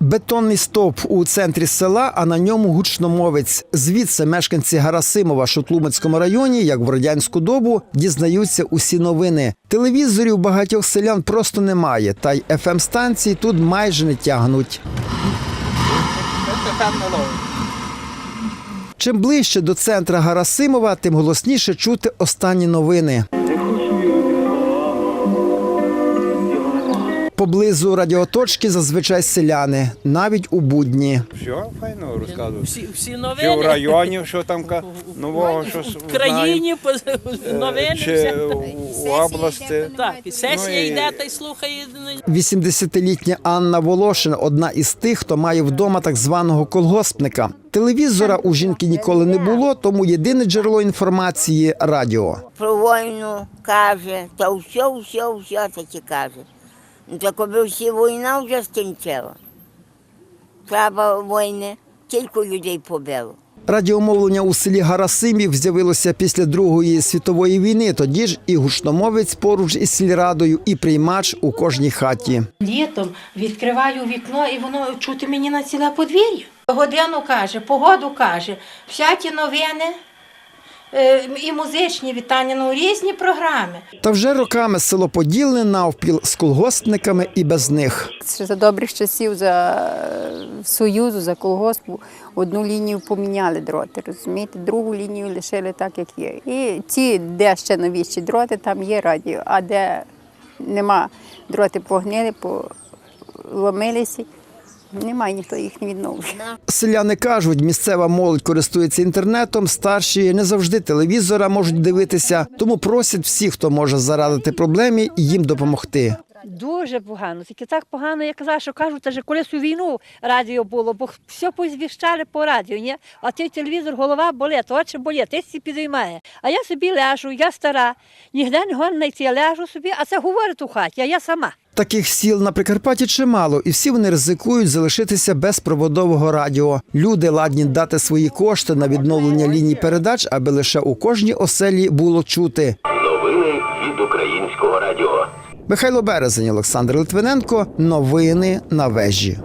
Бетонний стовп у центрі села, а на ньому гучномовець. Звідси мешканці Гарасимова, що в Тлумацькому районі, як в радянську добу, дізнаються усі новини. Телевізорів багатьох селян просто немає, та й fm станції тут майже не тягнуть. Чим ближче до центра Гарасимова, тим голосніше чути останні новини. Поблизу радіоточки зазвичай селяни, навіть у будні. Все файно розказую. Всі, всі Чи в районі, що там нового, що В країні по- новини. чи все. в області. Так, і сесія Ну, йде та й слухає. 80-літня Анна Волошин одна із тих, хто має вдома так званого колгоспника. Телевізора у жінки ніколи не було, тому єдине джерело інформації радіо. про війну каже, та все, все, все таки каже. Ну, так аби всі війна вже скінчила. Треба війни, кілька людей побило. Радіомовлення у селі Гарасимів з'явилося після Другої світової війни. Тоді ж і гучномовець поруч із сільрадою, і приймач у кожній хаті. Літом відкриваю вікно і воно чути мені на ціле подвір'я. Годину каже, погоду каже, всякі новини і музичні вітання, ну різні програми. Та вже роками село поділене навпіл з колгоспниками і без них. Ще за добрих часів за е, Союзу, за колгоспу одну лінію поміняли дроти, розумієте? Другу лінію лишили так, як є. І ті, де ще новіші дроти, там є радіо, а де нема дроти погнили, поломилися, немає ніхто їх не відновлює. Селяни кажуть, місцева молодь користується інтернетом, старші не завжди телевізора можуть дивитися, тому просять всіх, хто може зарадити проблемі, їм допомогти. Дуже погано. Тільки так погано, я казала, що кажуть, що колись у війну радіо було, бо все позвіщали по радіо, ні? а той телевізор, голова болить, очі болять, ти всі підіймає. А я собі лежу, я стара, ніде не гон знайти, я лежу собі, а це говорить у хаті, а я сама. Таких сіл на Прикарпатті чимало, і всі вони ризикують залишитися без проводового радіо. Люди ладні дати свої кошти на відновлення ліній передач, аби лише у кожній оселі було чути. Новини від українського радіо. Михайло Березень, Олександр Литвиненко. Новини на вежі.